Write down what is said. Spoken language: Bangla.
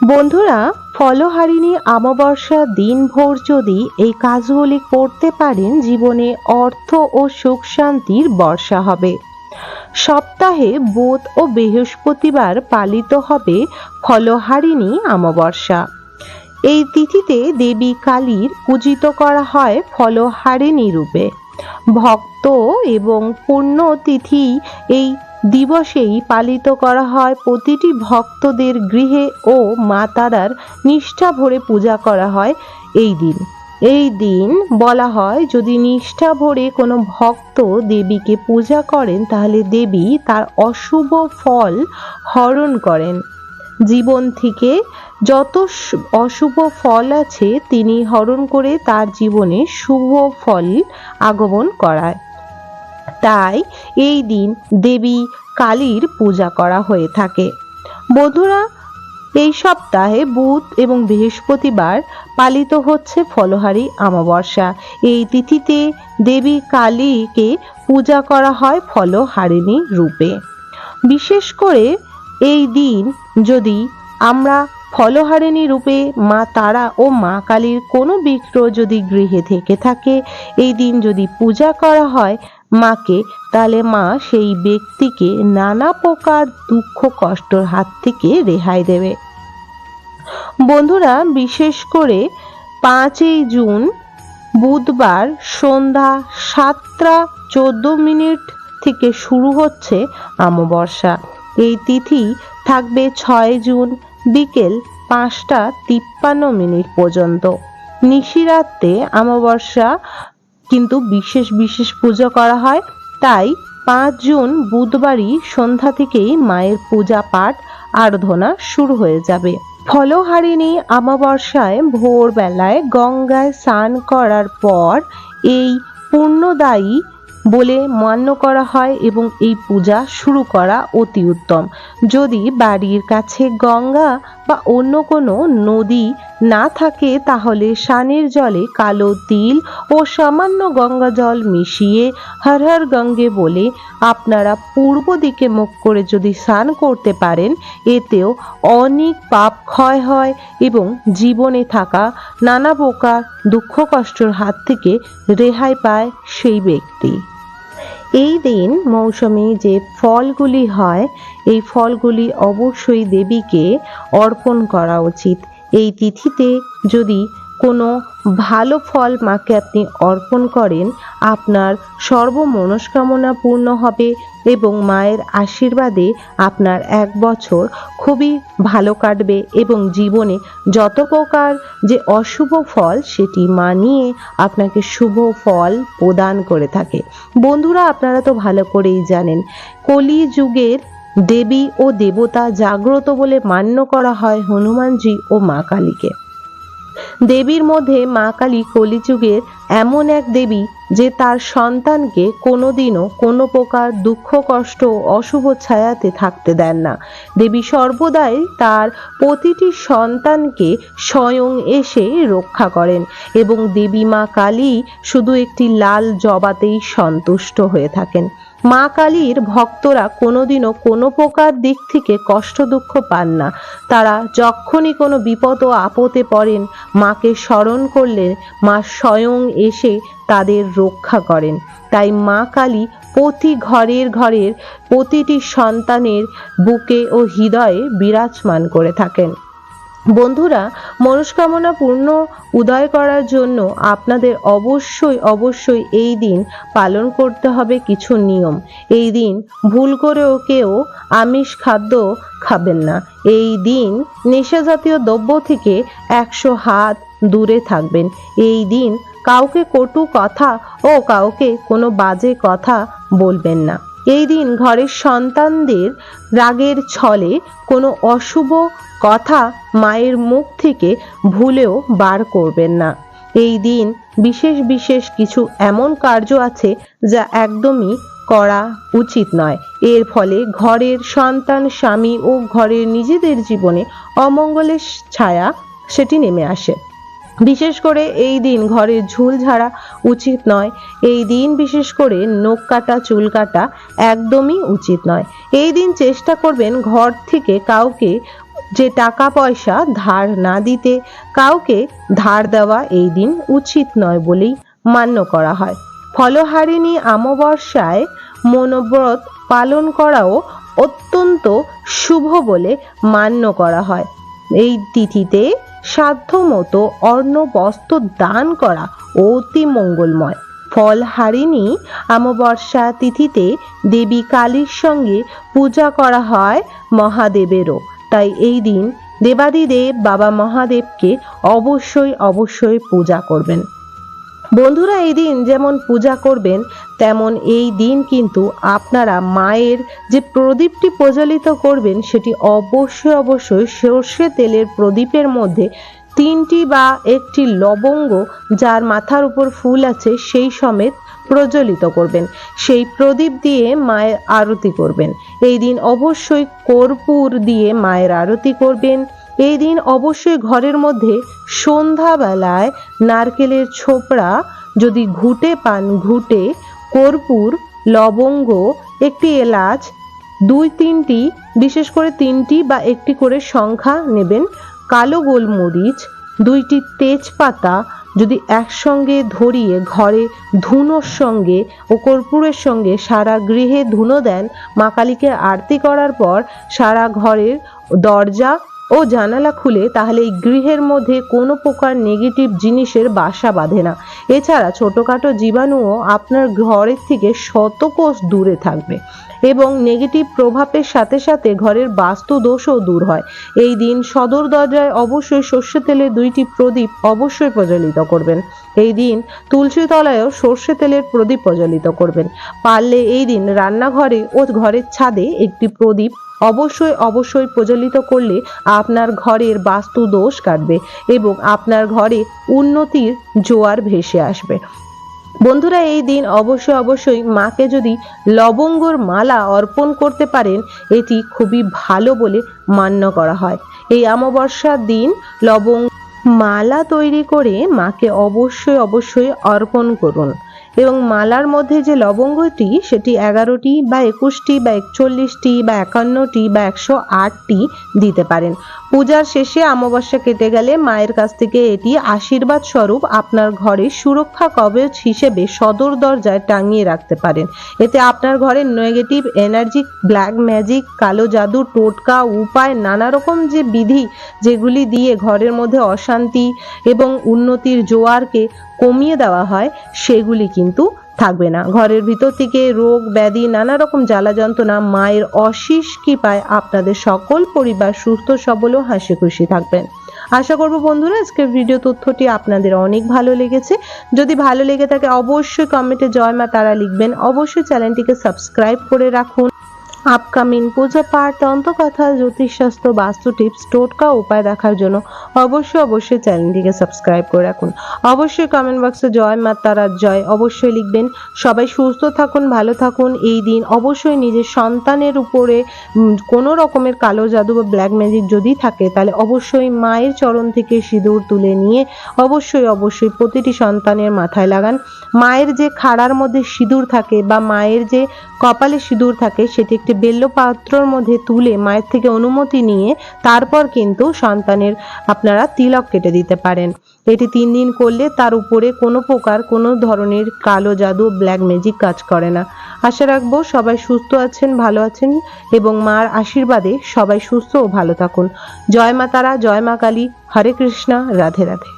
বন্ধুরা, ফলহারিণী অমাবস্যা দিনভর যদি এই কাজগুলি করতে পারেন, জীবনে অর্থ ও সুখ শান্তির বর্ষা হবে। সপ্তাহে বুধ ও বৃহস্পতিবার পালিত হবে ফলহারিণী অমাবস্যা। এই তিথিতে দেবী কালীর পূজিত করা হয় ফলহারিণী রূপে। ভক্ত এবং পূর্ণ তিথি এই দিবসেই পালিত করা হয় প্রতিটি ভক্তদের গৃহে ও মা তারার নিষ্ঠা ভরে পূজা করা হয় এই দিন। এই দিন বলা হয়, যদি নিষ্ঠা ভরে কোনো ভক্ত দেবীকে পূজা করেন, তাহলে দেবী তার অশুভ ফল হরণ করেন। জীবন থেকে যত অশুভ ফল আছে, তিনি হরণ করে তার জীবনে শুভ ফল আগমন করায়। তাই এই দিন দেবী কালীর পূজা করা হয়ে থাকে। বন্ধুরা, এই সপ্তাহে বুধ এবং বৃহস্পতিবার পালিত হচ্ছে ফলহারি অমাবস্যা। এই তিথিতে দেবী কালীকে পূজা করা হয় ফলহারিণী রূপে। বিশেষ করে এই দিন যদি আমরা ফলহারিণী রূপে মা তারা ও মা কালীর কোনো বিগ্রহ যদি গৃহে থেকে থাকে, এই দিন যদি পূজা করা হয় মাকে, তাহলে মা সেই ব্যক্তিকে নানা প্রকার দুঃখ কষ্টর হাত থেকে রেহাই দেবে। বন্ধুরা, বিশেষ করে পাঁচই জুন, বুধবার সন্ধ্যা সাতটা চোদ্দ মিনিট থেকে শুরু হচ্ছে অমাবস্যা। এই তিথি থাকবে ছয় জুন বিকেল পাঁচটা তিপ্পান্ন মিনিট পর্যন্ত। নিশিরাত্রে অমাবস্যা কিন্তু বিশেষ বিশেষ পুজো করা হয়। তাই পাঁচ জুন বুধবারই সন্ধ্যা থেকেই মায়ের পূজা পাঠ, আরাধনা শুরু হয়ে যাবে। ফলহারিণী অমাবস্যায় ভোরবেলায় গঙ্গায় স্নান করার পর এই পূর্ণদায়ী বলে মান্য করা হয় এবং এই পূজা শুরু করা অতি উত্তম। যদি বাড়ির কাছে গঙ্গা বা অন্য কোনো নদী না থাকে তাহলে স্নানের জলে কালো তিল ও সামান্য গঙ্গা জল মিশিয়ে হর হর গঙ্গে বলে আপনারা পূর্ব দিকে মুখ করে যদি স্নান করতে পারেন, এতেও অনেক পাপ ক্ষয় হয় এবং জীবনে থাকা নানা প্রকার দুঃখ কষ্টর হাত থেকে রেহাই পায় সেই ব্যক্তি। এই দিন মৌসুমে যে ফলগুলি হয়, এই ফলগুলি অবশ্যই দেবীকে অর্পণ করা উচিত। এই তিথিতে যদি কোনো ভালো ফল মাকে আপনি অর্পণ করেন, আপনার সর্বমনস্কামনা পূর্ণ হবে এবং মায়ের আশীর্বাদে আপনার এক বছর খুবই ভালো কাটবে এবং জীবনে যত প্রকার যে অশুভ ফল সেটি মানিয়ে আপনাকে শুভ ফল প্রদান করে থাকে। বন্ধুরা, আপনারা তো ভালো করেই জানেন কলি যুগের দেবী ও দেবতা জাগ্রত বলে মান্য করা হয় হনুমানজি ও মা কালীকে। দেবীর মধ্যে মা কালী কলিযুগের এমন এক দেবী যে তার সন্তানকে কোনোদিনও কোনো প্রকার দুঃখ, কষ্ট অশুভ ছায়াতে থাকতে দেন না। দেবী সর্বদাই তার প্রতিটি সন্তানকে স্বয়ং এসে রক্ষা করেন এবং দেবী মা কালী শুধু একটি লাল জবাতেই সন্তুষ্ট হয়ে থাকেন। মা কালীর ভক্তরা কোনোদিনও কোনো প্রকার দিক থেকে কষ্ট দুঃখ পান না। তারা যখনই কোনো বিপদ ও আপদে পড়েন, মাকে স্মরণ করলে মা স্বয়ং এসে তাদের রক্ষা করেন। তাই মা কালী প্রতি ঘরের ঘরের প্রতিটি সন্তানের বুকে ও হৃদয়ে বিরাজমান করে থাকেন। বন্ধুরা, মনস্কামনা পূর্ণ উদয় করার জন্য আপনাদের অবশ্যই অবশ্যই এই দিন পালন করতে হবে কিছু নিয়ম। এই দিন ভুল করেও কেউ আমিষ খাদ্য খাবেন না। এই দিন নেশা জাতীয় দ্রব্য থেকে একশো হাত দূরে থাকবেন। এই দিন কাউকে কটু কথা ও কাউকে কোনো বাজে কথা বলবেন না। এই দিন ঘরের সন্তানদের রাগের ছলে কোনো অশুভ কথা মায়ের মুখ থেকে ভুলেও বার করবেন না। এই দিন বিশেষ বিশেষ কিছু এমন কার্য আছে যা একদমই করা উচিত নয়। এর ফলে ঘরের সন্তান, স্বামী ও ঘরের নিজেদের জীবনে অমঙ্গলের ছায়া সেটি নেমে আসে। বিশেষ করে এই দিন ঘরের ঝুল ঝাড়া উচিত নয়। এই দিন বিশেষ করে নখ কাটা, চুল কাটা একদমই উচিত নয়। এই দিন চেষ্টা করবেন ঘর থেকে কাউকে যে টাকা পয়সা ধার না দিতে, কাউকে ধার দেওয়া এই দিন উচিত নয় বলেই মান্য করা হয়। ফলহারিণী অমাবস্যায় মনোব্রত পালন করাও অত্যন্ত শুভ বলে মান্য করা হয়। এই তিথিতে সাধ্যমতো অর্ণ বস্ত্র দান করা অতি মঙ্গলময়। ফল ফলহারিণী অমাবস্যা তিথিতে দেবী কালীর সঙ্গে পূজা করা হয় মহাদেবেরও। তাই এই দিন দেবাদিদেব বাবা মহাদেবকে অবশ্যই অবশ্যই পূজা করবেন। বন্ধুরা, এই দিন যেমন পূজা করবেন তেমন এই দিন কিন্তু আপনারা মায়ের যে প্রদীপটি প্রজ্বলিত করবেন, সেটি অবশ্যই অবশ্যই সর্ষে তেলের প্রদীপের মধ্যে তিনটি বা একটি লবঙ্গ যার মাথার উপর ফুল আছে, সেই সমেত প্রজ্বলিত করবেন। সেই প্রদীপ দিয়ে মায়ের আরতি করবেন। এই দিন অবশ্যই কর্পূর দিয়ে মায়ের আরতি করবেন। এই দিন অবশ্যই ঘরের মধ্যে সন্ধ্যাবেলায় নারকেলের ছোপড়া যদি ঘুটে পান, ঘুটে কর্পূর, লবঙ্গ, একটি এলাচ, দুই তিনটি, বিশেষ করে তিনটি বা একটি করে সংখ্যা নেবেন। কালো গোলমরিচ, দুইটি তেজপাতা যদি একসঙ্গে ধরিয়ে ঘরে ধুনোর সঙ্গে ও কর্পূরের সঙ্গে সারা গৃহে ধুনো দেন, মা কালীকে আরতি করার পর সারা ঘরের দরজা ও জানালা খুলে তাহলে এই গৃহের মধ্যে কোনো প্রকার নেগেটিভ জিনিসের বাসা বাঁধে না। এছাড়া ছোটোখাটো জীবাণুও আপনার ঘরের থেকে শতকোষ দূরে থাকবে। এবং নেগেটিভ প্রভাবের সাথে সাথে ঘরের বাস্তু দোষও দূর হয়। এই দিন সদর দরজায় অবশ্যই সর্ষে তেলের দুইটি প্রদীপ অবশ্যই প্রজ্বলিত করবেন। এই দিন তুলসী তলায়ও সর্ষে তেলের প্রদীপ প্রজ্বলিত করবেন। পারলে এই দিন রান্নাঘরে ও ঘরের ছাদে একটি প্রদীপ অবশ্যই অবশ্যই প্রজ্বলিত করলে আপনার ঘরের বাস্তু দোষ কাটবে এবং আপনার ঘরে উন্নতির জোয়ার ভেসে আসবে। বন্ধুরা, এই দিন অবশ্যই অবশ্যই মাকে যদি লবঙ্গর মালা অর্পণ করতে পারেন, এটি খুবই ভালো বলে মান্য করা হয়। এই অমাবস্যার দিন লবঙ্গ মালা তৈরি করে মাকে অবশ্যই অবশ্যই অর্পণ করুন। এবং মালার মধ্যে যে লবঙ্গটি, সেটি এগারোটি বা একুশটি বা একচল্লিশটি বা একান্নটি বা একশো আটটি দিতে পারেন। পূজার শেষে অমাবস্যা কেটে গেলে মায়ের কাছ থেকে এটি আশীর্বাদ স্বরূপ আপনার ঘরে সুরক্ষা কবচ হিসেবে সদর দরজায় টাঙিয়ে রাখতে পারেন। এতে আপনার ঘরে নেগেটিভ এনার্জি ব্ল্যাক ম্যাজিক কালো জাদু, টোটকা, উপায় নানা রকম যে বিধি, যেগুলি দিয়ে ঘরের মধ্যে অশান্তি এবং উন্নতির জোয়ারকে কমিয়ে দেওয়া হয়, সেগুলি কিন্তু থাকবে না। ঘরের ভিতর থেকে রোগ, ব্যাধি, নানা রকম জ্বালা যন্ত্রণা, মায়ের অশেষ কৃপায় আপনাদের সকল পরিবার সুস্থ, সবল ও হাসি খুশি থাকবেন। আশা করব বন্ধুরা, আজকের ভিডিও তথ্যটি আপনাদের অনেক ভালো লেগেছে। যদি ভালো লেগে থাকে, অবশ্যই কমেন্টে জয় মা তারা লিখবেন। অবশ্যই চ্যানেলটিকে সাবস্ক্রাইব করে রাখুন। আপকামিং পূজা পাঠ তন্ত্রকথা জ্যোতিষশাস্ত্র বাস্তু টিপস টোটকা উপায় দেখার জন্য অবশ্যই অবশ্যই চ্যানেলটিকে সাবস্ক্রাইব করে রাখুন। অবশ্যই কমেন্ট বক্সে জয় মা তারার জয় অবশ্যই লিখবেন। সবাই সুস্থ থাকুন, ভালো থাকুন। এই দিন অবশ্যই নিজের সন্তানের উপরে কোনো রকমের কালো জাদু বা ব্ল্যাক ম্যাজিক যদি থাকে, তাহলে অবশ্যই মায়ের চরণ থেকে সিঁদুর তুলে নিয়ে অবশ্যই অবশ্যই প্রতিটি সন্তানের মাথায় লাগান। মায়ের যে খাড়ার মধ্যে সিঁদুর থাকে বা মায়ের যে কপালে সিঁদুর থাকে, সেটি একটি বেল্ল পাত্রর মধ্যে তুলে মায়ের থেকে অনুমতি নিয়ে তারপর কিন্তু সন্তানের আপনারা তিলক কেটে দিতে পারেন। এটি তিন দিন করলে তার উপরে কোনো প্রকার কোনো ধরনের কালো জাদু ব্ল্যাক ম্যাজিক কাজ করে না। আশা রাখব সবাই সুস্থ আছেন, ভালো আছেন এবং মার আশীর্বাদে সবাই সুস্থ ও ভালো থাকুন। জয় মা তারা, জয় মা কালী। হরে কৃষ্ণা, রাধে রাধে।